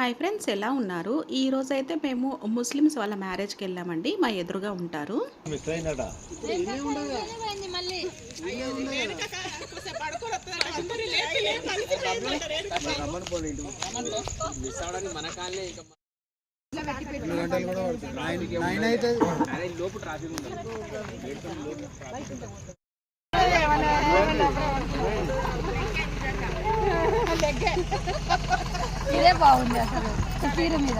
Hi friends ఎలా ఉన్నారు? ఈ రోజు అయితే మేము ముస్లిమ్స్ వాళ్ళ మ్యారేజ్కి వెళ్ళామండి. మా ఎదురుగా ఉంటారు. మిస్ ఇదే బాగుంది అసలు. చీర మీద.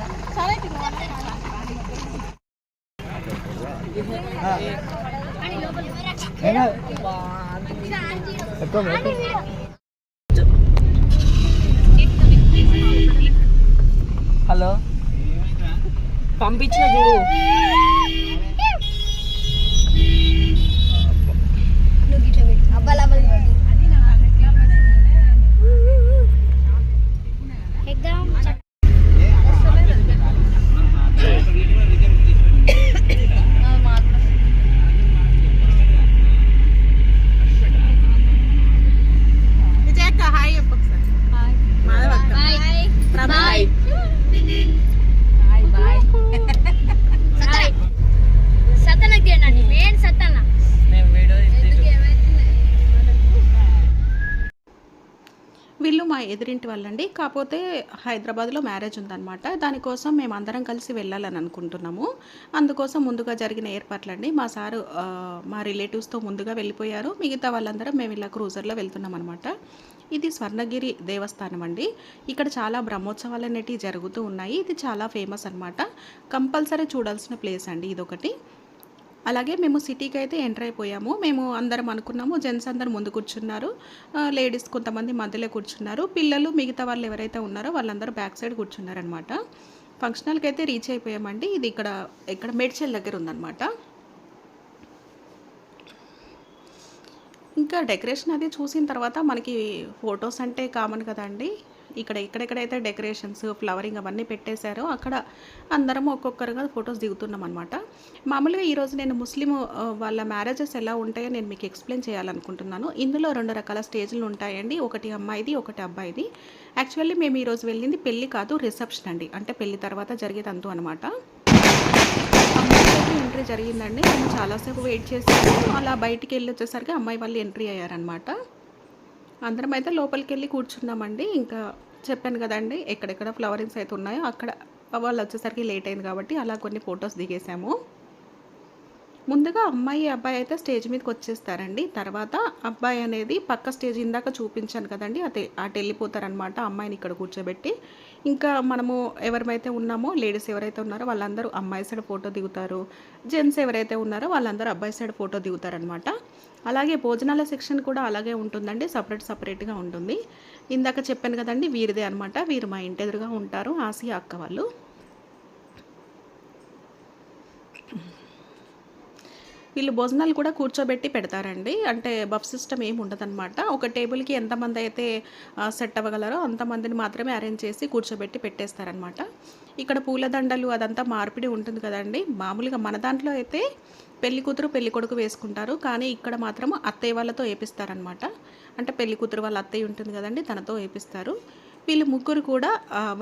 హలో? పంపించిన చూడు. ఎదురింటి వాళ్ళండి. కాకపోతే హైదరాబాద్లో మ్యారేజ్ ఉందన్నమాట. దానికోసం మేము అందరం కలిసి వెళ్ళాలని అనుకుంటున్నాము. అందుకోసం ముందుగా జరిగిన ఏర్పాట్లండి. మా సారు మా రిలేటివ్స్తో ముందుగా వెళ్ళిపోయారు. మిగతా వాళ్ళందరం మేము ఇలా క్రూజర్లో వెళ్తున్నాం అనమాట ఇది స్వర్ణగిరి దేవస్థానం అండి ఇక్కడ చాలా బ్రహ్మోత్సవాలు అనేటివి జరుగుతూ ఉన్నాయి. ఇది చాలా ఫేమస్ అనమాట కంపల్సరీ చూడాల్సిన ప్లేస్ అండి ఇదొకటి. అలాగే మేము సిటీకి అయితే ఎంటర్ అయిపోయాము. మేము అందరం అనుకున్నాము జెంట్స్ అందరు ముందు కూర్చున్నారు. లేడీస్ కొంతమంది మధ్యలో కూర్చున్నారు. పిల్లలు మిగతా వాళ్ళు ఎవరైతే ఉన్నారో వాళ్ళందరూ బ్యాక్ సైడ్ కూర్చున్నారనమాట ఫంక్షనల్కి అయితే రీచ్ అయిపోయామండి. ఇది ఇక్కడ ఇక్కడ మేడ్చల్ దగ్గర ఉందన్నమాట. ఇంకా డెకరేషన్ అది చూసిన తర్వాత మనకి ఫొటోస్ అంటే కామన్ కదండి. ఇక్కడ ఎక్కడెక్కడైతే డెకరేషన్స్ ఫ్లవరింగ్ అవన్నీ పెట్టేశారో అక్కడ అందరం ఒక్కొక్కరుగా ఫొటోస్ దిగుతున్నాం అనమాట మామూలుగా ఈరోజు నేను ముస్లిం వాళ్ళ మ్యారేజెస్ ఎలా ఉంటాయో నేను మీకు ఎక్స్ప్లెయిన్ చేయాలనుకుంటున్నాను. ఇందులో రెండు రకాల స్టేజ్లు ఉంటాయండి. ఒకటి అమ్మాయిది ఒకటి అబ్బాయిది. యాక్చువల్లీ మేము ఈరోజు వెళ్ళింది పెళ్ళి కాదు రిసెప్షన్ అండి. అంటే పెళ్ళి తర్వాత జరిగేదంతు అనమాట అమ్మాయి ఎంట్రీ జరిగిందండి. నేను చాలాసేపు వెయిట్ చేసి అలా బయటికి వెళ్ళి వచ్చేసరికి అమ్మాయి వాళ్ళు ఎంట్రీ అయ్యారనమాట అందరం అయితే లోపలికి వెళ్ళి కూర్చున్నామండి. ఇంకా చెప్పాను కదండి ఎక్కడెక్కడ ఫ్లవరింగ్స్ అయితే ఉన్నాయో అక్కడ వాళ్ళు వచ్చేసరికి లేట్ అయింది కాబట్టి అలా కొన్ని ఫొటోస్ దిగేసాము. ముందుగా అమ్మాయి అబ్బాయి అయితే స్టేజ్ మీదకి వచ్చేస్తారండి తర్వాత అబ్బాయి అనేది పక్క స్టేజ్ ఇందాక చూపించాను కదండి అదే అటు వెళ్ళిపోతారనమాట అమ్మాయిని ఇక్కడ కూర్చోబెట్టి. ఇంకా మనము ఎవరైతే ఉన్నామో లేడీస్ ఎవరైతే ఉన్నారో వాళ్ళందరూ అమ్మాయి సైడ్ ఫోటో దిగుతారు. జెంట్స్ ఎవరైతే ఉన్నారో వాళ్ళందరూ అబ్బాయి సైడ్ ఫోటో దిగుతారనమాట. అలాగే భోజనాల సెక్షన్ కూడా అలాగే ఉంటుందండి సపరేట్ సపరేట్గా ఉంటుంది. ఇందాక చెప్పాను కదండి వీరిదే అనమాట. వీరు మా ఇంటి ఎదురుగా ఉంటారు ఆసియా అక్క వాళ్ళు. వీళ్ళు భోజనాలు కూడా కూర్చోబెట్టి పెడతారండి. అంటే బఫ్ సిస్టమ్ ఏమి ఉండదన్నమాట. ఒక టేబుల్కి ఎంతమంది అయితే సెట్ అవ్వగలరో అంతమందిని మాత్రమే అరేంజ్ చేసి కూర్చోబెట్టి పెట్టేస్తారనమాట ఇక్కడ పూలదండలు అదంతా మార్పిడి ఉంటుంది కదండి. మామూలుగా మన దాంట్లో అయితే పెళ్ళి కూతురు పెళ్ళి కొడుకు వేసుకుంటారు. కానీ ఇక్కడ మాత్రం అత్తయ్య వాళ్ళతో వేపిస్తారనమాట అంటే పెళ్ళి కూతురు వాళ్ళ అత్తయ్య ఉంటుంది కదండి తనతో వేపిస్తారు. వీళ్ళు ముగ్గురు కూడా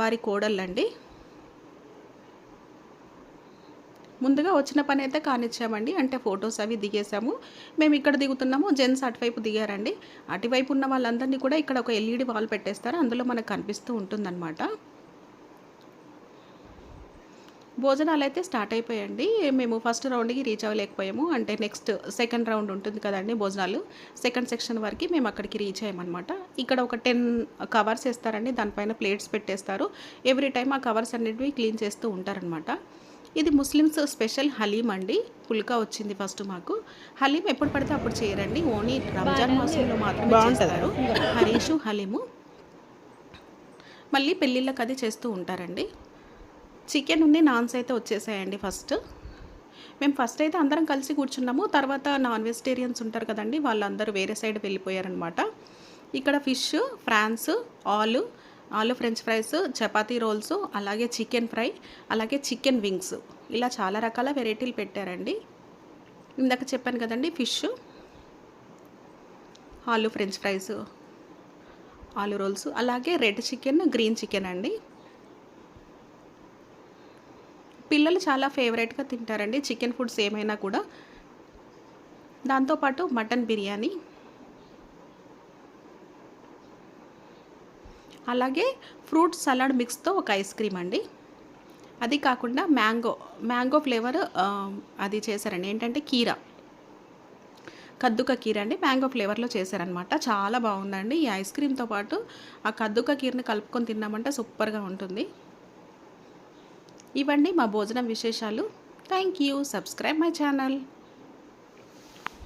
వారి కోడళ్ళండి. ముందుగా వచ్చిన పని అయితే కానిచ్చామండి. అంటే ఫొటోస్ అవి దిగేసాము మేము ఇక్కడ దిగుతున్నాము. జెంట్స్ అటువైపు దిగారండి. అటువైపు ఉన్న వాళ్ళందరినీ కూడా ఇక్కడ ఒక ఎల్ఈడి వాల్ పెట్టేస్తారు. అందులో మనకు కనిపిస్తూ ఉంటుందన్నమాట. భోజనాలు అయితే స్టార్ట్ అయిపోయాయండి. మేము ఫస్ట్ రౌండ్కి రీచ్ అవ్వలేకపోయాము. అంటే నెక్స్ట్ సెకండ్ రౌండ్ ఉంటుంది కదండి భోజనాలు. సెకండ్ సెక్షన్ వరకు మేము అక్కడికి రీచ్ అయ్యామన్నమాట. ఇక్కడ ఒక టెన్ కవర్స్ వేస్తారండి. దానిపైన ప్లేట్స్ పెట్టేస్తారు. ఎవ్రీ టైం ఆ కవర్స్ అనేటివి క్లీన్ చేస్తూ ఉంటారనమాట ఇది ముస్లిమ్స్ స్పెషల్ హలీం అండి. పుల్కా వచ్చింది ఫస్ట్ మాకు. హలీం ఎప్పుడు పడితే అప్పుడు చేయరండి. ఓన్లీ రంజాన్ మాసంలో మాత్రమే చేస్తారు. హరీషు హలీము. మళ్ళీ పెళ్ళిళ్ళకి అది చేస్తూ ఉంటారండి. చికెన్ ఉంది నాన్స్ అయితే వచ్చేసాయండి ఫస్ట్. మేము ఫస్ట్ అయితే అందరం కలిసి కూర్చున్నాము. తర్వాత నాన్ వెజిటేరియన్స్ ఉంటారు కదండి వాళ్ళందరూ వేరే సైడ్ వెళ్ళిపోయారనమాట ఇక్కడ ఫిష్ ఫ్రాన్స్ ఆలు ఆలు ఫ్రెంచ్ ఫ్రైస్ చపాతీ రోల్స్ అలాగే చికెన్ ఫ్రై అలాగే చికెన్ వింగ్స్. ఇలా చాలా రకాల వెరైటీలు పెట్టారండి. ఇందాక చెప్పాను కదండి ఫిష్ ఆలు ఫ్రెంచ్ ఫ్రైస్ ఆలు రోల్స్ అలాగే రెడ్ చికెన్ గ్రీన్ చికెన్ అండి. పిల్లలు చాలా ఫేవరెట్గా తింటారండి చికెన్ ఫుడ్స్ ఏమైనా కూడా. దాంతోపాటు మటన్ బిర్యానీ అలాగే ఫ్రూట్ సలాడ్ మిక్స్తో ఒక ఐస్ క్రీమ్ అండి. అది కాకుండా మ్యాంగో మ్యాంగో ఫ్లేవర్ అది చేశారండి. ఏంటంటే కీరా. కద్దుక కీర అండి. మ్యాంగో ఫ్లేవర్లో చేశారనమాట చాలా బాగుందండి. ఈ ఐస్ క్రీమ్తో పాటు ఆ కద్దుక కీరని కలుపుకొని తిన్నామంటే సూపర్గా ఉంటుంది. ఇవండి మా భోజనం విశేషాలు. Thank you subscribe my channel.